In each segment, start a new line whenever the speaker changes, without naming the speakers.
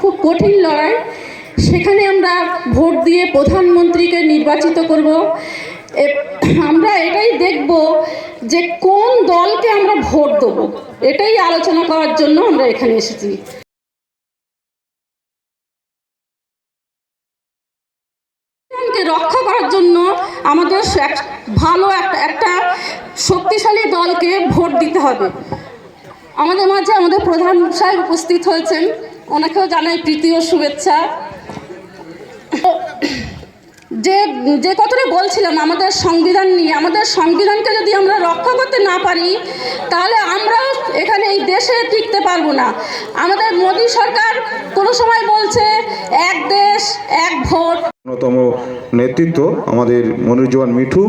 খুব কঠিন লড়াই। সেখানে আমরা ভোট দিয়ে প্রধানমন্ত্রীকে নির্বাচিত করব। আমরা এটাই দেখব যে কোন দলকে আমরা ভোট দেব। এটাই আলোচনা করার জন্য আমরা এখানে এসেছি। রক্ষা করার জন্য আমাদের ভালো একটা শক্তিশালী দলকে ভোট দিতে হবে। আমাদের মাঝে আমাদের প্রধান সাহেব উপস্থিত হয়েছেন। ওনাকেও জানাই ও শুভেচ্ছা। যে যে কথাটা বলছিলাম, আমাদের সংবিধান নিয়ে, আমাদের সংবিধানকে যদি আমরা রক্ষা করতে না পারি, তাহলে আমরাও এখানে এই দেশে টিকতে পারব না। আমাদের মোদী সরকার কোনো সময় বলছে, এক দেশ, এক ভোট
অন্যতম নেতৃত্ব আমাদের মনিরুজ্জামান মিঠু।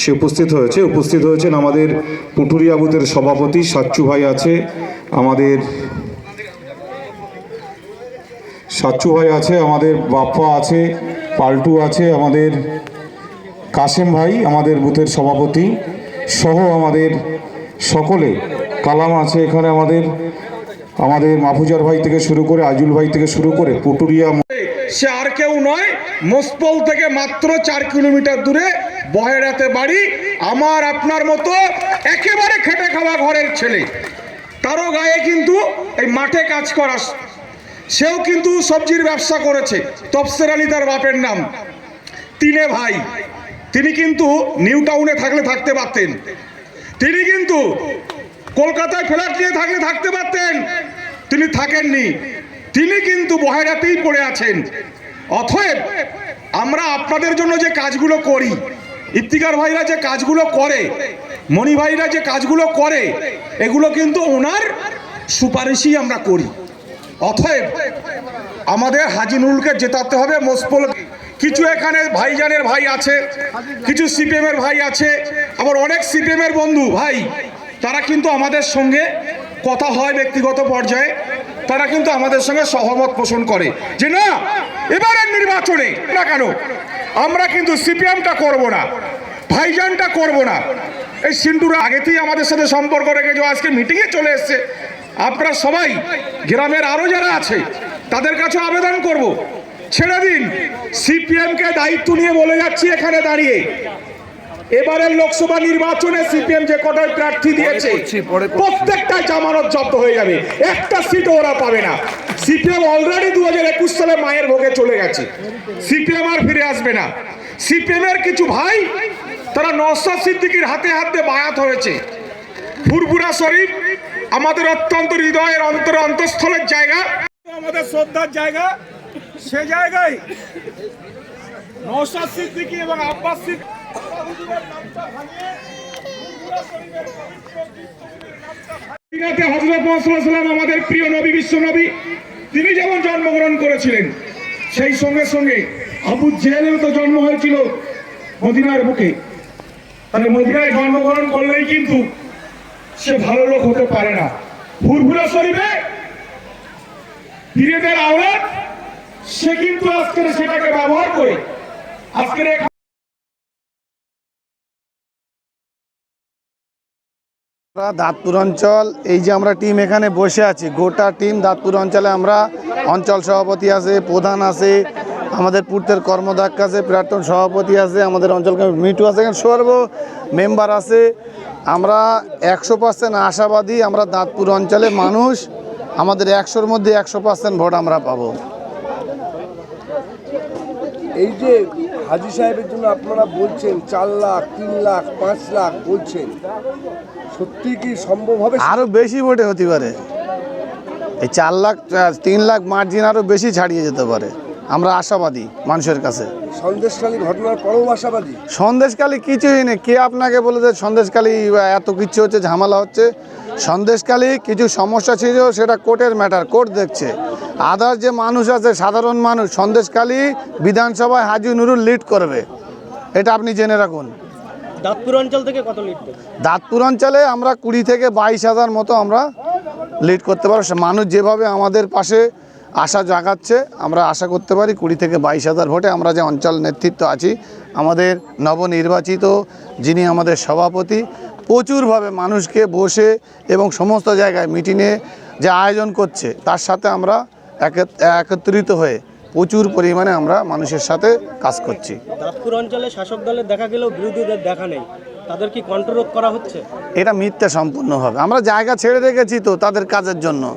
সে উপস্থিত হয়েছে। উপস্থিত হয়েছেন আমাদের পুটুরিয়া বুথের সভাপতি সাচ্চু ভাই আছে। আমাদের সাচ্চু ভাই আছে, আমাদের বাপ্পা আছে, পাল্টু আছে, আমাদের কাশেম ভাই, আমাদের বুথের সভাপতি সহ আমাদের সকলে। কালাম আছে এখানে আমাদের। আমাদের মাহফুজার ভাই থেকে শুরু করে, আজুল ভাই থেকে শুরু করে পুটুরিয়া
সে আর কেউ নয়, মোসপল থেকে মাত্র চার কিলোমিটার দূরে বহেরাতে বাড়ি, আমার আপনার মতো একেবারে খেটে খাওয়া ঘরের ছেলে। তারও গায়ে কিন্তু এই মাঠে কাজ করা সেও কিন্তু সবজির ব্যবসা করেছে, তফসের আলী তার বাপের নাম। তিনে ভাই, তিনি কিন্তু নিউ টাউনে থাকলে থাকতে পারতেন। তিনি কিন্তু কলকাতায় ফ্ল্যাট নিয়ে থাকলে থাকতে পারতেন। তিনি থাকেননি। তিনি কিন্তু বহেরাতেই পড়ে আছেন। অথব আমরা আপনাদের জন্য যে কাজগুলো করি, ইফতিকার ভাইরা যে কাজগুলো করে, মণি ভাইরা যে কাজগুলো করে, এগুলো কিন্তু ওনার সুপারিশই আমরা করি। অথব আমাদের হাজিনুলকে জেতাতে হবে মোসপল কিছু এখানে ভাইজানের ভাই আছে, কিছু সিপিএমের ভাই আছে, আবার অনেক সিপিএমের বন্ধু ভাই, তারা কিন্তু আমাদের সঙ্গে কথা হয় ব্যক্তিগত পর্যায়ে। তারা কিন্তু আমাদের সঙ্গে সহমত পোষণ করে যে না, এবারের নির্বাচনে, না কেন? আমরা কিন্তু সিপিএমটা করব না, ভাইজানটা করব না। এই সিন্টুরা আগেতেই আমাদের সাথে সম্পর্ক রেখে যে আজকে মিটিংয়ে চলে এসছে। আপনারা সবাই, গ্রামের আরও যারা আছে, তাদের কাছে আবেদন করব। ছেড়ে দিন, সিপিএমকে দায়িত্ব নিয়ে বলে যাচ্ছি এখানে দাঁড়িয়ে। এবারের লোকসভা নির্বাচনে সিপিএম যে কটাই প্রার্থী দিয়েছে প্রত্যেকটা জামানত জব্দ হয়ে যাবে। একটা সিটও ওরা পাবে না। সিপিএম অলরেডি দু হাজার একুশ সালে মায়ের ভোগে চলে গেছে। সিপিএম আর ফিরে আসবে না। সিপিএম এর কিছু ভাই তারা নওসাদ সিদ্দিকির হাতে হাতে বায়াত হয়েছে। ফুরফুরা শরীফ আমাদের অত্যন্ত হৃদয়ের অন্তর অন্তঃস্থলের জায়গা। আমাদের শ্রদ্ধার জায়গা সে জায়গায় নওশাদ সিদ্দিকি এবং আব্বাস সিদ্দিকী আমাদের প্রিয় নবী, বিশ্ব নবী, তিনি যেমন জন্মগ্রহণ করেছিলেন, সেই সঙ্গে সঙ্গে আবু জেহেলেরও তো জন্ম হয়েছিল মদিনার বুকে। তাহলে মদিনায় জন্মগ্রহণ করলেই কিন্তু সে ভালো লোক হতে পারে না। ফুরফুরা শরীফে পীরেদের আওলাদ, সে কিন্তু আজকের সেটাকে ব্যবহার করে, আজকের
দাঁতপুর অঞ্চল, এই যে আমরা টিম এখানে বসে আছি, গোটা টিম দাঁতপুর অঞ্চলে আমরা অঞ্চল সভাপতি আছে, প্রধান আছে, আমাদের পূর্তের কর্মদাক্ষ আছে, প্রাক্তন সভাপতি আছে, আমাদের অঞ্চল মিটু আছে, এখানে সর্ব মেম্বার আছে। আমরা একশো পার্সেন্ট আশাবাদী আমরা দাঁতপুর অঞ্চলে মানুষ, আমাদের একশোর মধ্যে একশো পার্সেন্ট ভোট আমরা পাবো।
এই যে হাজি সাহেবের জন্য আপনারা বলছেন চার লাখ তিন লাখ পাঁচ লাখ বলছেন। সত্যি কি সম্ভব হবে?
আরও বেশি ভোটে হতে পারে। এই চার লাখ তিন লাখ মার্জিন আরও বেশি ছাড়িয়ে যেতে পারে। আমরা আশাবাদী মানুষের কাছে।
সন্দেশখালী ঘটনার পরও আশাবাদী?
সন্দেশকালী কিছুই নেই। কে আপনাকে বলে যে সন্দেশকালী এত কিছু হচ্ছে ঝামেলা হচ্ছে? সন্দেশকালী কিছু সমস্যা ছিল সেটা কোর্টের ম্যাটার কোর্ট দেখছে। আদার যে মানুষ আছে সাধারণ মানুষ সন্দেশকালী বিধানসভায় হাজি নুরুল লিড করবে। এটা আপনি জেনে রাখুন।
দাঁতপুর অঞ্চল থেকে কত লিড
দাঁতপুর অঞ্চলে আমরা কুড়ি থেকে বাইশ হাজার মতো আমরা লিড করতে পারব। মানুষ যেভাবে আমাদের পাশে আশা জাগাচ্ছে আমরা আশা করতে পারি কুড়ি থেকে বাইশ হাজার ভোটে আমরা যে অঞ্চল নেতৃত্ব আছি আমাদের নবনির্বাচিত যিনি আমাদের সভাপতি প্রচুরভাবে মানুষকে বসে এবং সমস্ত জায়গায় মিটিংয়ে যে আয়োজন করছে তার সাথে আমরা একে- একত্রিত হয়ে প্রচুর পরিমাণে আমরা মানুষের সাথে কাজ করছি।
দাঁতপুর অঞ্চলে শাসক দলের দেখা গেলেও বিরোধীদের দেখা নেই। তাদের কি কন্ট্রোল করা হচ্ছে?
এটা মিথ্যা সম্পূর্ণ হবে। আমরা জায়গা ছেড়ে রেখেছি তো তাদের কাজের জন্য।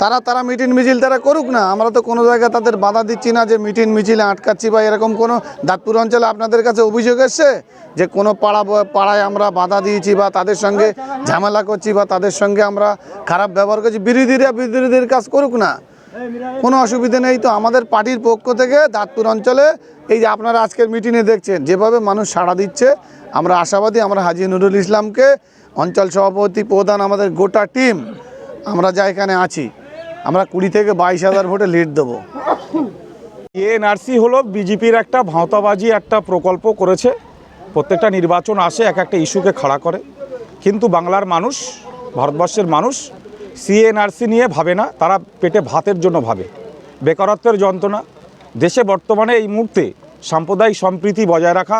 তারা তারা মিটিং মিছিল তারা করুক না, আমরা তো কোনো জায়গায় তাদের বাধা দিচ্ছি না যে মিটিং মিছিলে আটকাচ্ছি বা এরকম কোনো দাঁতপুর অঞ্চলে আপনাদের কাছে অভিযোগ এসছে? যে কোনো পাড়া পাড়ায় আমরা বাধা দিয়েছি বা তাদের সঙ্গে ঝামেলা করছি বা তাদের সঙ্গে আমরা খারাপ ব্যবহার করছি, বিরোধীরা বিরোধীদের কাজ করুক না। কোনো অসুবিধে নেই তো আমাদের পার্টির পক্ষ থেকে দাঁতপুর অঞ্চলে, এই যে আপনারা আজকের মিটিংয়ে দেখছেন, যেভাবে মানুষ সাড়া দিচ্ছে, আমরা আশাবাদী আমরা হাজি নুরুল ইসলামকে অঞ্চল সভাপতি প্রধান আমাদের গোটা টিম, আমরা যা এখানে আছি। আমরা কুড়ি থেকে বাইশ হাজার ভোটে লিড দেবো।
এনআরসি হলো বিজেপির একটা ভাঁওতাবাজি একটা প্রকল্প করেছে। প্রত্যেকটা নির্বাচন আসে এক একটা ইস্যুকে খাড়া করে। কিন্তু বাংলার মানুষ, ভারতবর্ষের মানুষ সিএনআরসি নিয়ে ভাবে না, তারা পেটে ভাতের জন্য ভাবে। বেকারত্বের যন্ত্রণা। দেশে বর্তমানে এই মুহূর্তে সাম্প্রদায়িক সম্প্রীতি বজায় রাখা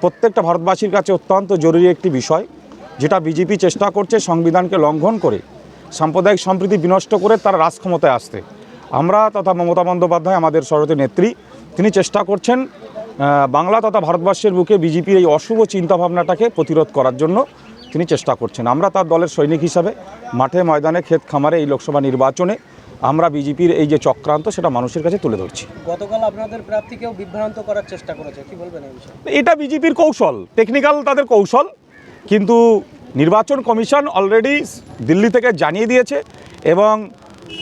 প্রত্যেকটা ভারতবাসীর কাছে অত্যন্ত জরুরি একটি বিষয়, যেটা বিজেপি চেষ্টা করছে সংবিধানকে লঙ্ঘন করে। সাম্প্রদায়িক সম্প্রীতি বিনষ্ট করে তার রাজক্ষমতায় আসতে। আমরা তথা মমতা বন্দ্যোপাধ্যায় আমাদের সরতি নেত্রী তিনি চেষ্টা করছেন বাংলা তথা ভারতবর্ষের বুকে বিজেপির এই অশুভ চিন্তাভাবনাটাকে প্রতিরোধ করার জন্য তিনি চেষ্টা করছেন। আমরা তার দলের সৈনিক হিসাবে মাঠে ময়দানে ক্ষেত খামারে এই লোকসভা নির্বাচনে আমরা বিজেপির এই যে চক্রান্ত সেটা মানুষের কাছে তুলে ধরছি।
গতকাল আপনাদের প্রার্থীকেও বিভ্রান্ত করার চেষ্টা করেছে। কি বলবেন
এটা বিজেপির কৌশল টেকনিক্যাল তাদের কৌশল কিন্তু নির্বাচন কমিশন অলরেডি দিল্লি থেকে জানিয়ে দিয়েছে এবং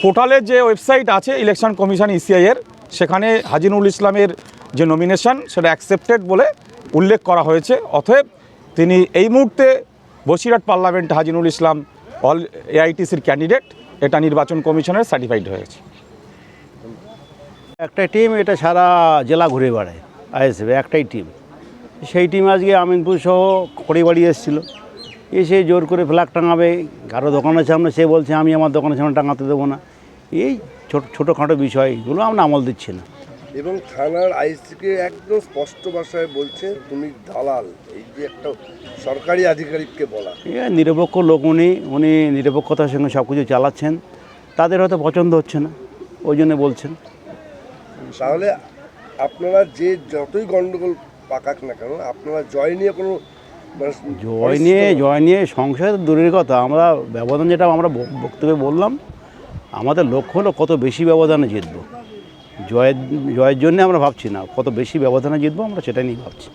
পোর্টালের যে ওয়েবসাইট আছে ইলেকশন কমিশন ইসিআইয়ের সেখানে হাজিনুল ইসলামের যে নমিনেশন সেটা অ্যাকসেপ্টেড বলে উল্লেখ করা হয়েছে। অতএব তিনি এই মুহূর্তে বসিরহাট পার্লামেন্ট হাজিনুল ইসলাম অল এআইটিসির ক্যান্ডিডেট এটা নির্বাচন কমিশনের সার্টিফাইড হয়েছে।
একটা টিম এটা সারা জেলা ঘুরে বেড়ায় আইএসএফ একটাই টিম সেই টিম আজকে আমিনপুর সহ খড়িবাড়ি এসেছিল। এসে জোর করে ফ্ল্যাগ টাঙাবে কারও দোকানের সামনে সে বলছে আমি আমার দোকানের সামনে টাঙাতে দেবো না। এই ছোট ছোটোখাটো বিষয় এগুলো আমরা আমল দিচ্ছি না।
এবং থানার আইসিকে একদম স্পষ্ট ভাষায় বলছে তুমি দালাল। এই যে একটা সরকারি আধিকারিককে বলা।
নিরপেক্ষ লোক উনি উনি নিরপেক্ষতার সঙ্গে সব কিছু চালাচ্ছেন। তাদের হয়তো পছন্দ হচ্ছে না ওই জন্য বলছেন।
তাহলে আপনারা যে যতই গণ্ডগোল পাকাক না কেন আপনারা জয় নিয়ে কোনো
জয় নিয়ে জয় নিয়ে সংশয় দূরের কথা আমরা ব্যবধান যেটা আমরা বক্তব্যে বললাম আমাদের লক্ষ্য হলো কত বেশি ব্যবধানে জিতবো। জয়ের জয়ের জন্যে আমরা ভাবছি না কত বেশি ব্যবধানে জিতবো আমরা সেটা নিয়ে ভাবছি।